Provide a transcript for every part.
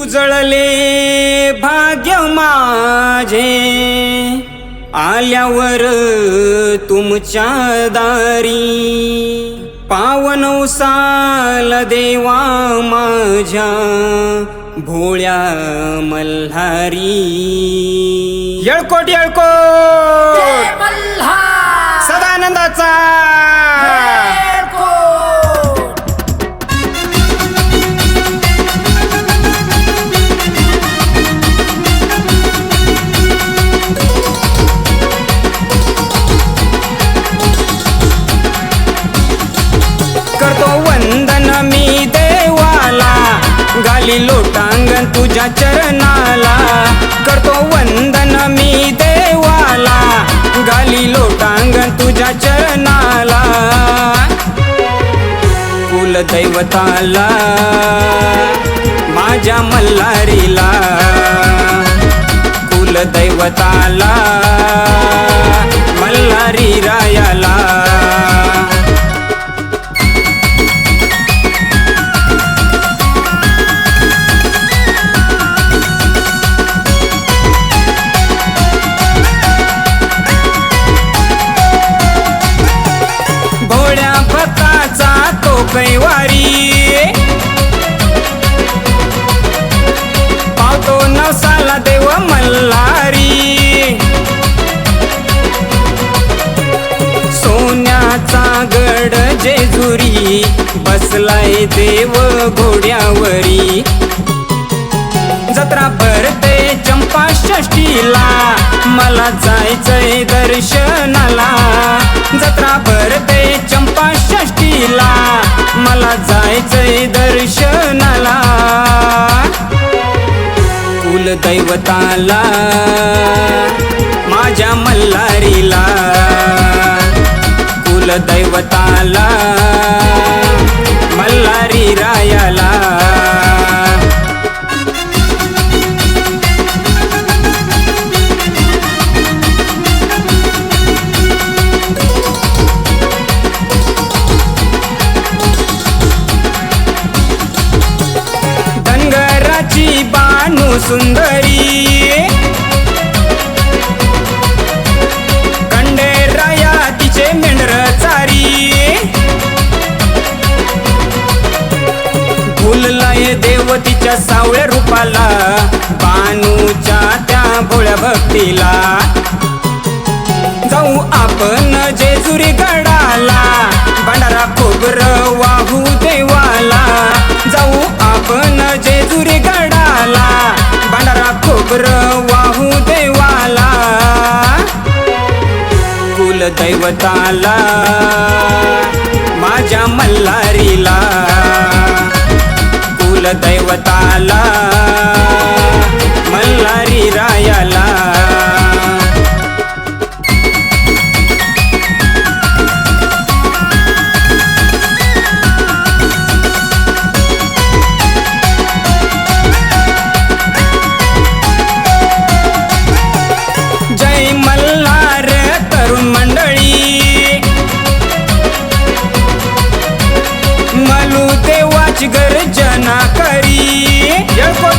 उजळले भाग्य माझे. आल्यावर तुमच्या दारी पावन साल देवा माझ्या भोळ्या मल्हारी. येळकोट येळकोट. सदानंदाचा. गाली लोटांगण तुझ्या चरणाला. करतो वंदन मी देवाला. गाली लोटांगण तुझ्या चरणाला. कुलदैवताला माझ्या मल्हारीला. कुलदैवताला मल्हारी मल्हारी सोन्याचा गड जेजुरी बसलाय देव घोड्यावरी. जत्रा भरते चंपा षष्टीला मला जायचंय दर्शनाला. जत्रा भरते चंपा षष्टीला मला जायचंय दर्शनाला. कुलदैवताला माझ्या मल्हारीला. कुलदैवताला सुंदरी कंडे राया तिचे मेंढर चारी फुललाय देव तिच्या सावळ्या रूपाला बानूच्या त्या भोळ्या भक्तीला जाऊ आपण जेजुरी गडाला भंडारा खोबर दैवताला माझ्या मल्हारीला कुलदैवताला.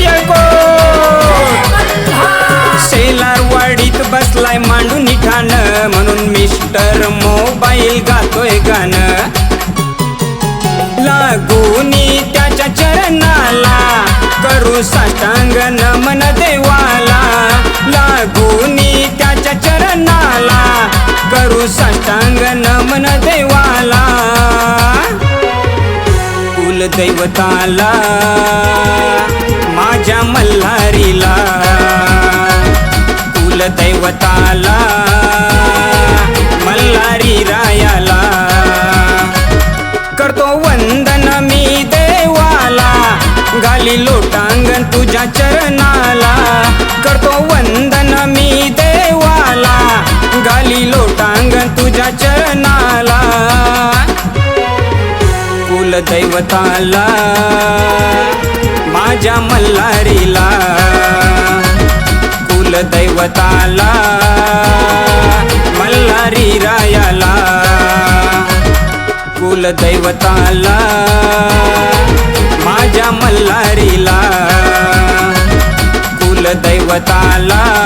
येळकोट शेलार वाडीत बसलाय मांडून ठाण म्हणून मिस्टर मोबाईल गातोय गाणं. लागूनी त्याच्या चरणाला करू साष्टांग नमन देवाला. लागूनी त्याच्या चरणाला करू साष्टांग नमन देवाला. कुलदैवताला कुलदैवताला मल्हारी रायाला. करतो वंदन मी देवाला गाली लोटांगण तुझ्या चरणाला. करतो वंदन मी देवाला गाली लोटांगण तुझ्या चरणाला. कुलदैवताला माझ्या मल्हारीला पर्वताला मल्हारी रायाला कुलदैवताला माझ्या मल्हारीला कुलदैवताला.